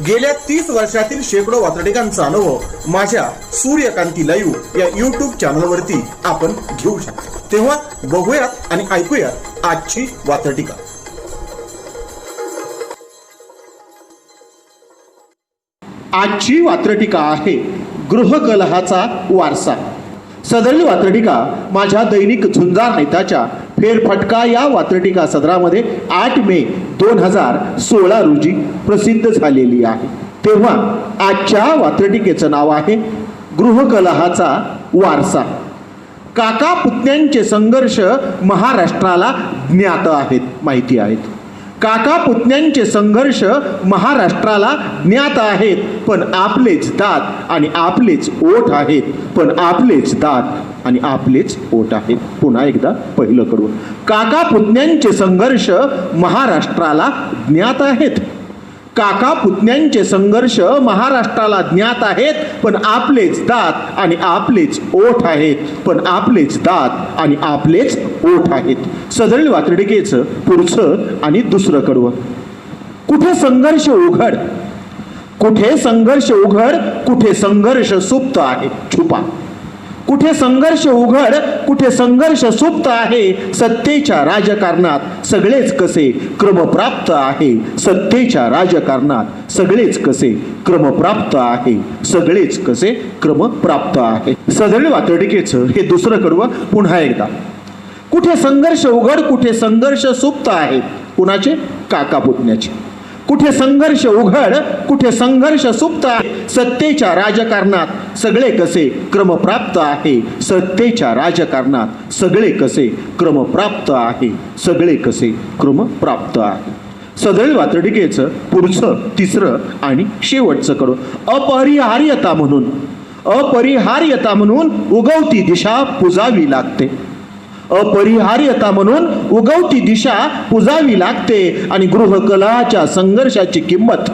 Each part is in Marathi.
गेल्या तीस वर्षातील शेकडो वातडिकांचा अनुभव माझ्या सूर्यकांती लाईव्ह या युट्यूब चॅनलवरती आपण घेऊ शकता. तेव्हा बघूयात आणि ऐकूयात आजची वातडिका आजची वात्रटिका आहे गृहकलहाचा वारसा. सदरली वात्रटिका माझ्या दैनिक झुंजार नेताच्या फेरफटका या वात्रटिका सदरामध्ये आठ मे दोन हजार सोळा रोजी प्रसिद्ध झालेली आहे. तेव्हा आजच्या वात्रटिकेचं नाव आहे गृहकलहाचा वारसा. काका पुतण्यांचे संघर्ष महाराष्ट्राला ज्ञात आहेत माहिती आहेत. काका पुतण्यांचे संघर्ष महाराष्ट्राला ज्ञात आहेत पण आपलेच दात आणि आपलेच ओठ आहेत. पण आपलेच दात आणि आपलेच ओठ आहेत. पुन्हा एकदा पहिलं करून. काका पुतण्यांचे संघर्ष महाराष्ट्राला ज्ञात आहेत. काका पुतण्यांचे संघर्ष महाराष्ट्राला ज्ञात आहेत पण आपलेच दात आणि आपलेच ओठ आहेत. पण आपलेच दात आणि आपलेच ओठ आहेत. सदळी वातडिकेचं पुढचं आणि दुसरं कडवं. कुठे संघर्ष उघड? कुठे संघर्ष उघड? कुठे संघर्ष सुप्त आहे? छुपा. कुठे संघर्ष उघड कुठे संघर्ष सुप्त आहे सत्तेच्या राजकारणात सगळेच कसे क्रमप्राप्त आहे? सत्तेच्या राजकारणात सगळेच कसे क्रमप्राप्त आहे? सगळेच कसे क्रमप्राप्त आहे? सदरील वातडिकेचं हे दुसरं कडवं पुन्हा एकदा. कुठे संघर्ष उघड कुठे संघर्ष सुप्त आहे? कुणाचे? काका पुतण्याचे. कुठे संघर्ष उघड कुठे संघर्ष सुप्त आहे सत्तेच्या राजकारणात सगळे कसे क्रमप्राप्त आहे? सत्तेच्या राजकारणात सगळे कसे क्रमप्राप्त आहे? सगळे कसे क्रमप्राप्त आहे? सदैव वातडिकेचं पुढचं तिसरं आणि शेवटचं कडून अपरिहार्यता म्हणून अपरिहार्यता म्हणून उगवती दिशा पुजावी लागते. अपरिहार्यता म्हणून उगवती दिशा पुजावी लागते आणि गृहकलाच्या संघर्षाची किंमत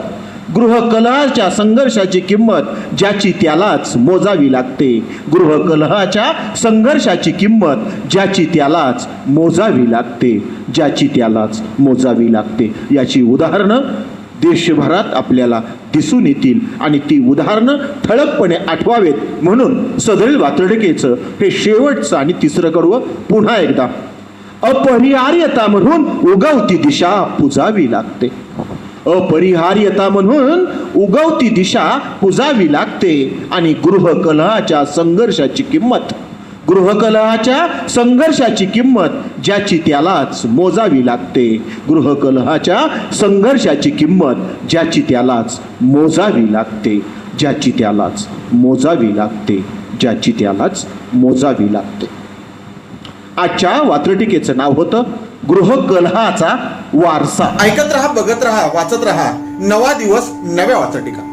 गृहकलहाच्या संघर्षाची किंमत ज्याची त्यालाच मोजावी लागते. गृहकलहाच्या संघर्षाची किंमत ज्याची त्यालाच मोजावी लागते ज्याची त्यालाच मोजावी लागते. याची उदाहरणं देशभरात आपल्याला दिसून येतील. आणि ती उदाहरणं ठळकपणे आठवावेत. म्हणून सदरील वातडकेचं हे शेवटचं आणि तिसरं कडवं पुन्हा एकदा. अपरिहार्यता म्हणून उगवती दिशा पुजावी लागते. अपरिहार्यता म्हणून उगवती दिशा पुजावी लागते. आणि गृहकलहाच्या संघर्षाची किंमत गृहकलहाच्या संघर्षाची किंमत ज्याची त्यालाच मोजावी लागते. गृहकलहाच्या संघर्षाची किंमत ज्याची त्यालाच मोजावी लागते. ज्याची त्यालाच मोजावी लागते. ज्याची त्यालाच मोजावी लागते. आजच्या वात्रटिकेचं नाव होतं गृहकलहाचा वारसा. ऐकत राहा बघत राहा वाचत राहा. नवा दिवस नव्या वात्रटिका.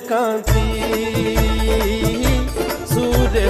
ಕಾಂತಿ ಸೂರ್ಯ